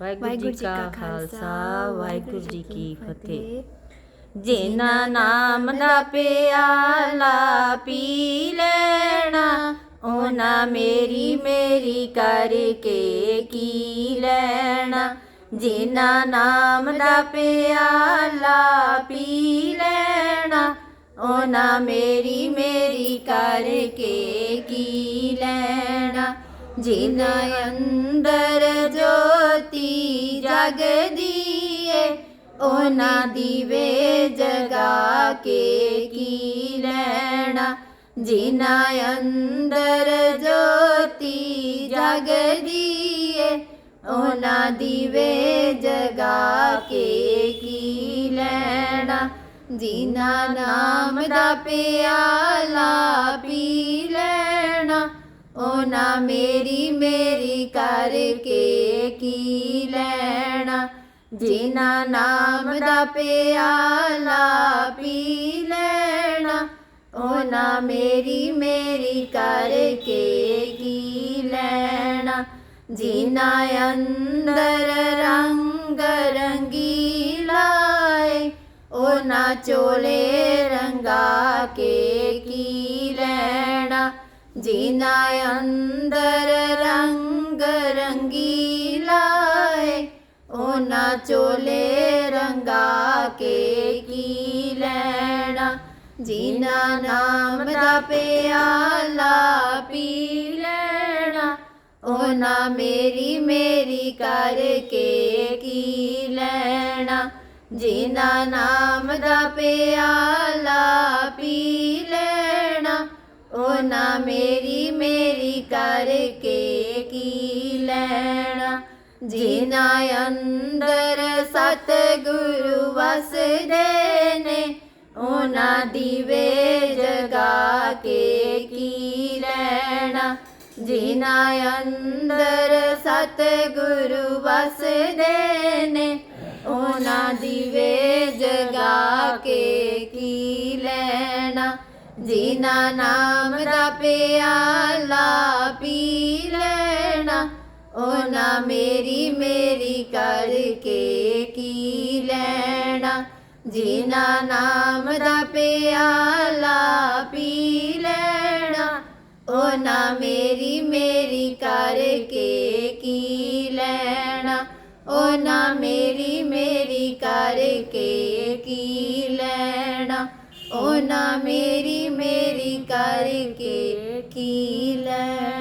ਵਾਹਿਗੁਰੂ ਜੀ ਕਾ ਖਾਲਸਾ ਵਾਹਿਗੁਰੂ ਜੀ ਕੀ ਫਤਿਹ। ਜਿਨ੍ਹਾਂ ਨਾਮ ਦਾ ਪਿਆਲਾ ਪੀ ਲੈਣਾ ਉਹਨਾਂ ਮੇਰੀ ਮੇਰੀ ਕਰਕੇ ਕੀ ਲੈਣਾ। ਜਿਨ੍ਹਾਂ ਨਾਮ ਦਾ ਪਿਆਲਾ ਪੀ ਲੈਣਾ ਉਹਨਾਂ ਮੇਰੀ ਮੇਰੀ ਕਰਕੇ ਕੀ ਲੈਣਾ। ਜਿਨ੍ਹਾਂ ਅੰਦਰ ਜੋਤੀ ਜਗਦੀ ਏ ਉਹਨਾਂ ਦੀਵੇ ਜਗਾ ਕੇ ਕੀ ਲੈਣਾ? ਜਿਨ੍ਹਾਂ ਅੰਦਰ ਜੋਤੀ ਜਗਦੀ ਏ ਉਹਨਾਂ ਦੀਵੇ ਜਗਾ ਕੇ ਕੀ ਲੈਣਾ? ਜਿਨ੍ਹਾਂ ਨਾਮ ਦਾ ਪਿਆਲਾ ਪੀ ਲੈਣਾ ਉਹਨਾਂ ਮੇਰੀ ਮੇਰੀ ਕਰਕੇ ਕੀ ਲੈਣਾ? ਜਿਨ੍ਹਾਂ ਨਾਮ ਦਾ ਪਿਆਲਾ ਪੀ ਲੈਣਾ? ਉਹਨਾਂ ਮੇਰੀ ਮੇਰੀ ਕਰਕੇ ਕੀ ਲੈਣਾ? ਜਿਨ੍ਹਾਂ ਅੰਦਰ ਰੰਗ ਰੰਗੀਲਾ ਏ ਉਹਨਾਂ ਚੋਲੇ ਰੰਗਾ ਕੇ ਕੀ ਲੈਣਾ ਜਿਨ੍ਹਾਂ ਅੰਦਰ ਰੰਗ ਰੰਗੀਲਾ ਏ, ਉਹਨਾਂ ਚੋਲੇ ਰੰਗਾ ਕੇ ਕੀ ਲੈਣਾ? ਜਿਨ੍ਹਾਂ ਨਾਮ ਦਾ ਪਿਆਲਾ ਪੀ ਲੈਣਾ, ਉਹਨਾਂ ਮੇਰੀ ਮੇਰੀ ਕਰਕੇ ਕੀ ਲੈਣਾ? ਜਿਨ੍ਹਾਂ ਨਾਮ ਦਾ ਪਿਆਲਾ ਪੀ ਲੈਣਾ, ਉਹਨਾਂ ਮੇਰੀ ਮੇਰੀ ਕਰਕੇ ਕੀ ਲੈਣਾ? ਜਿਨ੍ਹਾਂ ਅੰਦਰ ਸਤ ਗੁਰੂ ਵਸਦੇ ਨੇ, ਉਹਨਾਂ ਦੀਵੇ ਜਗਾ ਕੇ ਕੀ ਲੈਣਾ? ਜਿਨ੍ਹਾਂ ਅੰਦਰ ਸਤ ਗੁਰੂ ਵਸਦੇ ਨੇ, ਉਹਨਾਂ ਦੀਵੇ ਜਗਾ ਕੇ ਕੀ ਲੈਣਾ? ਜਿਨ੍ਹਾਂ ਨਾਮ ਦਾ ਪਿਆਲਾ ਪੀ ਲੈਣਾ ਉਹਨਾਂ ਮੇਰੀ ਮੇਰੀ ਕਰਕੇ ਕੀ ਲੈਣਾ? ਜਿਨ੍ਹਾਂ ਨਾਮ ਦਾ ਪਿਆਲਾ ਪੀ ਲੈਣਾ ਉਹਨਾਂ ਮੇਰੀ ਮੇਰੀ ਕਰਕੇ ਕੀ ਲੈਣਾ? ਉਹਨਾਂ ਮੇਰੀ ਮੇਰੀ ਕਰਕੇ ਕੀ ਲੈਣਾ? ਉਹਨਾਂ ਮੇਰੀ ਮੇਰੀ ਕਰਕੇ ਕੀ ਲੈਣਾ?